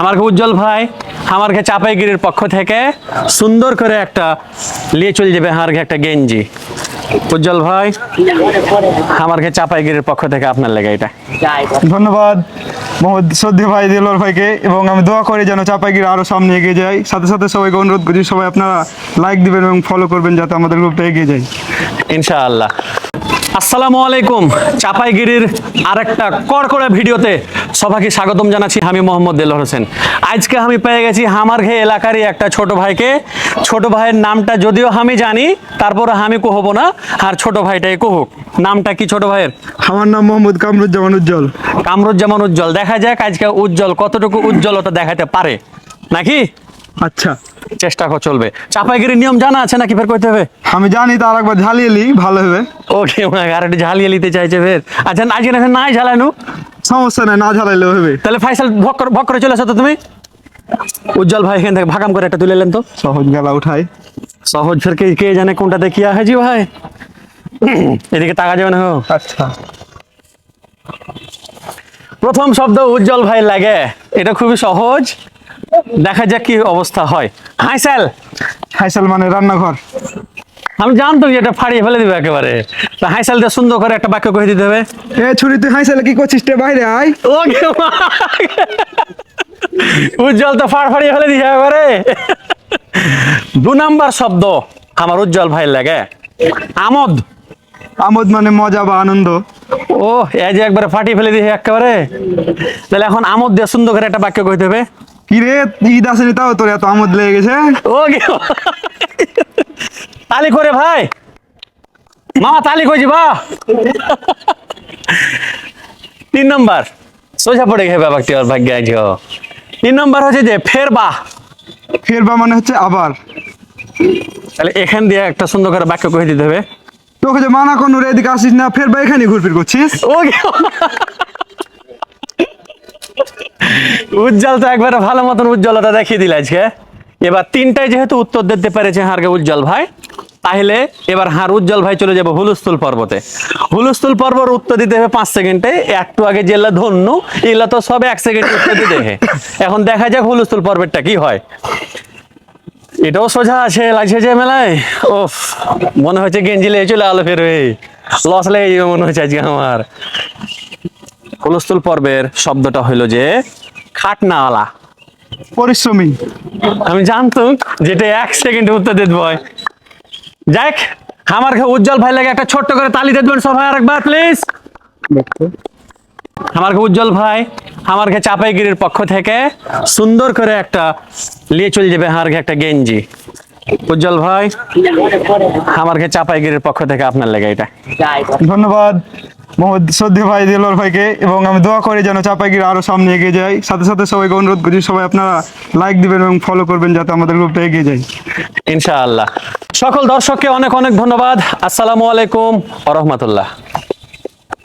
আমাকে উজ্জ্বল ভাই আমাকে চাপাইগিরির পক্ষ থেকে সুন্দর করে একটা নিয়ে চলে যাবে আমাকে একটা গেঞ্জি। উজ্জ্বল ভাই আমাকে চাপাইগিরির পক্ষ থেকে আপনার লেগে এটা। ধন্যবাদ। মোহাম্মদ সদ্দি ভাই দিলর ভাইকে এবং আমি দোয়া করি যেন চাপাইগিরি আরও সামনে এগিয়ে যায়। সাথে সাথে সবাইকে অনুরোধ করছি সবাই আপনারা লাইক দিবেন এবং ফলো করবেন যাতে আমাদের গ্রুপটা এগিয়ে যায়। ইনশাআল্লাহ। আসসালামু আলাইকুম। চাপাইগিরির আরেকটা কড়কড়ে ভিডিওতে সবাইকে স্বাগতম জানাচ্ছি আমি মোহাম্মদ দেলোর হোসেন। আজকে আমি পেয়ে গেছি হামার ঘে এলাকারই একটা ছোট ভাইকে। ছোট ভাইয়ের নামটা যদিও আমি জানি তারপরে আমি কহব না আর ছোট ভাইটাই কহুক নামটা কি ছোট ভাইয়ের? আমার নাম মোহাম্মদ কামরুজ্জামান উজ্জ্বল। কামরুজ্জামান উজ্জ্বল। দেখা যাক আজকে উজ্জ্বল কতটুকু উজ্জ্বলতা দেখাতে পারে। নাকি? আচ্ছা। চেষ্টা কর চলবে। চাপাইগিরির নিয়ম জানা আছে নাকি ফের করতে হবে? আমি জানি তার একবার ঝালিয়ে নি ভালো হবে। ওকে আর একটু ঝালিয়ে নিতে চাইছে ফের। আচ্ছা আজকে না নাই ঝালানো সমস্যা নাই না ঝালাইলেও হবে। তাহলে ফাইসাল ভক করে- ভক করে চলে আসো তো তুমি? উজ্জ্বল ভাই এখান থেকে ভাগাম করে একটা তুলে নেন তো। সহজ গেলা উঠাই। সহজ ফের কে কে জানে কোনটা দেখিয়া হয়েছি ভাই। এদিকে তাকা যাবে না হো। আচ্ছা। প্রথম শব্দ উজ্জ্বল ভাই লাগে। এটা খুবই সহজ। দেখা যাক কি অবস্থা হয়। হাই স্যাল হাইসাল মানে রান্নাঘর। আমি জানতাম যে এটা ফাড়িয়ে ফেলে দিবে একেবারে। তা হাই স্যাল দিয়ে সুন্দর করে একটা বাক্য কয়ে দিতে হবে। এ ছুরি তুই হাইসালে কি করছিস রে বাইরে আয়। ওকে উজ্জ্বল তো ফাড় ফাড়িয়ে ফেলে দিছে একেবারে। দু নাম্বার শব্দ আমার উজ্জ্বল ভাই লাগে। আমোদ। আমোদ মানে মজা বা আনন্দ। ও এই যে একবারে ফাটিয়ে ফেলে দিয়েছে একেবারে। তাহলে এখন আমোদ দিয়ে সুন্দর করে একটা বাক্য কইতে হবে। কি রে ঈদ আসেনি তাও তোর এত আমোদ লেগে গেছে? ও ওকে তালি করে ভাই। মামা তালি কইছি বা তিন নম্বর। সোজা পড়ে গেছে ব্যাপারটি ওর ভাগ্য ও। তিন নম্বর হচ্ছে যে ফের বাহ ফের মানে হচ্ছে আবার। তাহলে এখান দিয়ে একটা সুন্দর করে বাক্য কয়ে দিতে হবে। তোকে যে মানা কোনো রে এদিকে আসিস না ফেরবা এখানে ঘুরফির করছিস? উজ্জ্বল তো একবারে ভালো মতন উজ্জ্বলতা দেখিয়ে দিল আজকে। এবার তিনটায় যেহেতু উত্তর দিতে পেরেছে হারকে উজ্জ্বল ভাই, তাহলে এবার হার উজ্জ্বল ভাই চলে যাবে হুলস্থুল পর্বতে। হুলস্থুল পর্বর উত্তর দিতে হবে পাঁচ সেকেন্ডে, একটু আগে জেলা ধন্য এগুলা তো সব এক সেকেন্ডে উত্তর দিতে এখন দেখা যাক হুলস্থুল পর্বেরটা কি হয়। এটাও সোজা আছে, লাগছে যে মেলায়। ও মনে হচ্ছে গেঞ্জি লেগে চলে আলো ফেরবে লস লেগে যাবে মনে হচ্ছে আজকে আমার। হুলস্থুল পর্বের শব্দটা হইল যে, খাটনাওয়ালা। পরিশ্রমী। আমি জানতাম যেটা এক সেকেন্ডে উত্তর দিতে ভয় যাক আমার উজ্জ্বল ভাই লাগে একটা ছোট্ট করে তালি দেবেন সবাই আরেকবার প্লিজ আমার উজ্জ্বল ভাই, আমার ঘরে চাপাইগিরির পক্ষ থেকে সুন্দর করে একটা নিয়ে চলে যাবে আমার ঘরে একটা গেঞ্জি। উজ্জ্বল ভাই, আমার ঘরে চাপাইগিরির পক্ষ থেকে আপনার লেগে এটা। ধন্যবাদ। মোহাম্মদ সদ্দি ভাই দিলোর ভাইকে, এবং আমি দোয়া করি যেন চাপাইগিরি আরও সামনে এগিয়ে যায়। সাথে সাথে সবাইকে অনুরোধ করি, সবাই আপনারা লাইক দিবেন এবং ফলো করবেন যাতে আমাদের গ্রুপটা এগিয়ে যায়। ইনশাআল্লাহ। সকল দর্শককে অনেক অনেক ধন্যবাদ। আসসালামু আলাইকুম রহমতুল্লাহ।